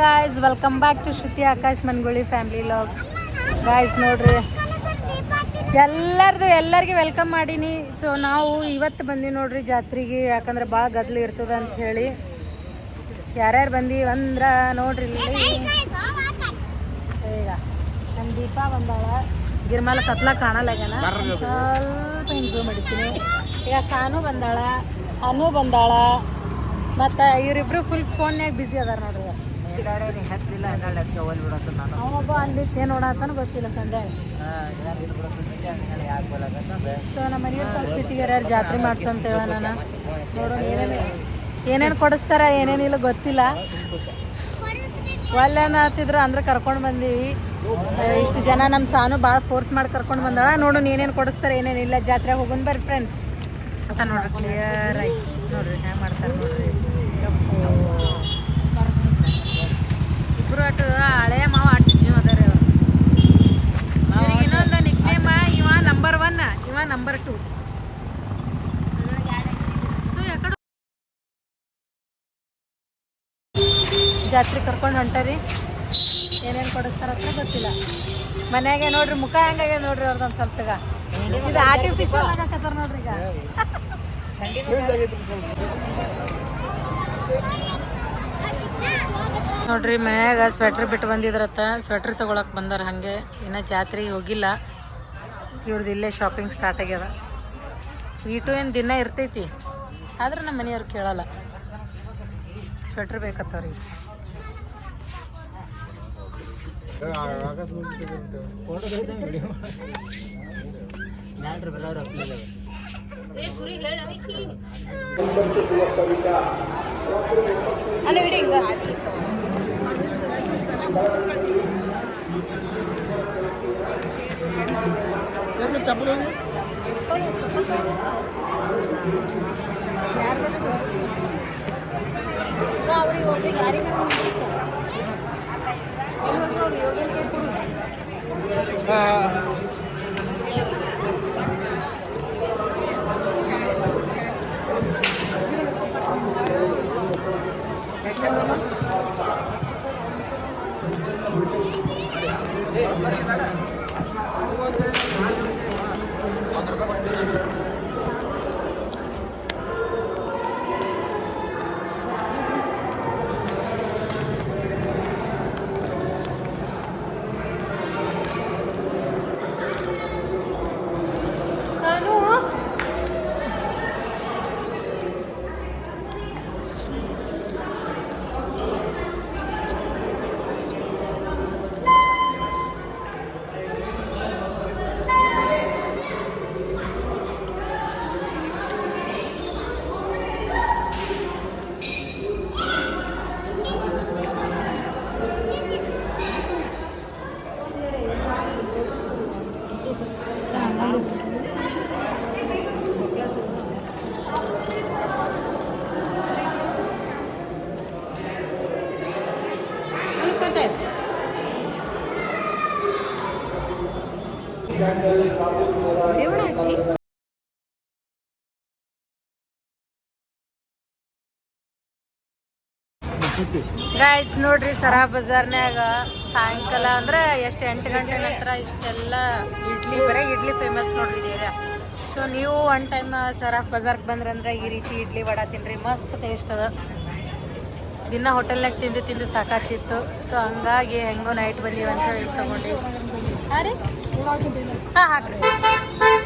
Guys welcome back to Shruti Akash Manguli family vlog guys ನೋಡ್ರಿ. ಎಲ್ಲರದು, ಎಲ್ಲರಿಗೆ welcome ಮಾಡೀನಿ. ಸೊ ನಾವು ಇವತ್ತು ಬಂದೀವಿ ನೋಡ್ರಿ ಜಾತ್ರೆಗೆ, ಯಾಕಂದ್ರೆ ಭಾಳ ಗದ್ಲು ಇರ್ತದ ಅಂತ ಹೇಳಿ. ಯಾರ್ಯಾರು ಬಂದೀವಿ ಅಂದ್ರ ನೋಡ್ರಿ ಇಲ್ಲಿ ಈಗ ನಮ್ಮ ದೀಪ ಬಂದಾಳ. ಗಿರ್ಮಾಲ ಕತ್ಲ ಕಾಣಲಾಗ್ಯಾನ ಸ್ವಲ್ಪ ಝೂಮ್ ಮಾಡಿದ್ದೀನಿ ಈಗ ಸಾನು ಬಂದಾಳ, ಅನು ಬಂದಾಳ, ಮತ್ತು ಇವರಿಬ್ರು ಫುಲ್ ಫೋನ್ಯಾಗ ಬ್ಯುಸಿ ಅದಾರ ನೋಡ್ರಿ. ಅವೊಬ್ಬ ಅಲ್ಲಿ ಏನು ನೋಡತ್ತಾನ ಗೊತ್ತಿಲ್ಲ ಸಂಡೆ ಸೊ ನಮ್ಮ ಸ್ವಲ್ಪ ಸಿಟಿಗಾರ ಜಾತ್ರೆ ಮಾಡ್ಸಂತ ಅಂತ ನೋಡೋಣ ಏನೇನು ಏನೇನು ಕೊಡಿಸ್ತಾರ ಏನೇನಿಲ್ಲ ಗೊತ್ತಿಲ್ಲ. ಒಲ್ಲೇನ ಹತ್ತಿದ್ರು ಅಂದ್ರೆ ಕರ್ಕೊಂಡು ಬಂದೀವಿ. ಇಷ್ಟು ಜನ ನಮ್ಮ ಸಾನು ಭಾಳ ಫೋರ್ಸ್ ಮಾಡಿ ಕರ್ಕೊಂಡು ಬಂದಾಳ. ನೋಡು ಏನೇನು ಕೊಡಿಸ್ತಾರೆ ಏನೇನಿಲ್ಲ ಜಾತ್ರೆ ಹೋಗೋಣ ಬರ್ರಿ ಫ್ರೆಂಡ್ಸ್ ಅಂತ ನೋಡ್ರಿ ಕ್ಲಿಯರ್ ಆಗಿ ನೋಡ್ರಿ ಹ್ಯಾಂಗ ಮಾಡ್ತಾರೆ ನೋಡ್ರಿ. ನಂಬರ್ ಟು ಜಾತ್ರೆ ಕರ್ಕೊಂಡು ಹೊಂಟಾರಿ. ಏನೇನು ಕೊಡಿಸ್ತಾರ ಅಂತ ಗೊತ್ತಿಲ್ಲ. ಮನ್ಯಾಗೆ ನೋಡ್ರಿ, ಮುಖ ಹೆಂಗಾಗೆ ನೋಡ್ರಿ ಅವ್ರದ್ದೊಂದು ಸ್ವಲ್ಪ ಇದು ಆರ್ಟಿಫಿಷಿಯಲ್ ಆಗತ್ತಾರ ನೋಡ್ರಿ ಈಗ. ನೋಡ್ರಿ, ಮನ್ಯಾಗ ಸ್ವೆಟ್ರ್ ಬಿಟ್ಟು ಬಂದಿದ್ರತ್ತ. ಸ್ವೆಟ್ರ್ ತಗೊಳಕ್ ಬಂದಾರ ಹಂಗೆ. ಇನ್ನ ಜಾತ್ರೆಗೆ ಹೋಗಿಲ್ಲ. ಇವ್ರದ್ದು ಇಲ್ಲೇ ಶಾಪಿಂಗ್ ಸ್ಟಾರ್ಟ್ ಆಗ್ಯದ. ಟು ಏನು ದಿನ ಇರ್ತೈತಿ? ಆದ್ರೆ ನಮ್ಮ ಮನೆಯವ್ರು ಕೇಳಲ್ಲ. ಸ್ವೆಟ್ರ್ ಬೇಕತ್ತವ್ರಿಗೆ ಅಲ್ಲ ಬಿಡಿ ಹಿಂಗ ಅವ್ರಿಗೆ ಒಬ್ರಿಗೆ ಯಾರಿಗಾರ ನಿಲ್ಲಿಸ ಎಲ್ಲಿ ಹೋದ್ರು ಅವ್ರು ಯೋಗಿನ ಕೈ ಕೊಡು ನಾನು ಗಾಯ್ಸ್ ನೋಡ್ರಿ ಸರಾ, ಬಜಾರ್ನ್ಯಾಗ ಸಾಯಂಕಾಲ ಅಂದ್ರೆ ಎಷ್ಟು ಎಂಟು ಗಂಟೆ ನಂತರ ಇಷ್ಟೆಲ್ಲ ಇಡ್ಲಿ, ಬರೀ ಇಡ್ಲಿ ಫೇಮಸ್ ಏರಿಯಾ. ಸೊ ನೀವು ಒನ್ ಟೈಮ್ ಸರಾಫ್ ಬಜಾರ್ಗೆ ಬಂದ್ರಂದ್ರೆ ಈ ರೀತಿ ಇಡ್ಲಿ ವಡಾ ತಿನ್ರಿ, ಮಸ್ತ್ ಟೇಸ್ಟ್ ಅದ. ದಿನ ಹೋಟೆಲ್ನಾಗ ತಿಂದು ತಿಂದು ಸಾಕಾಗ್ತಿತ್ತು. ಸೊ ಹಂಗಾಗಿ ಹೆಂಗೋ ನೈಟ್ ಬಂದೀವಿ ಅಂತ ಹೇಳಿ ತಗೊಂಡು Ah, bem, né?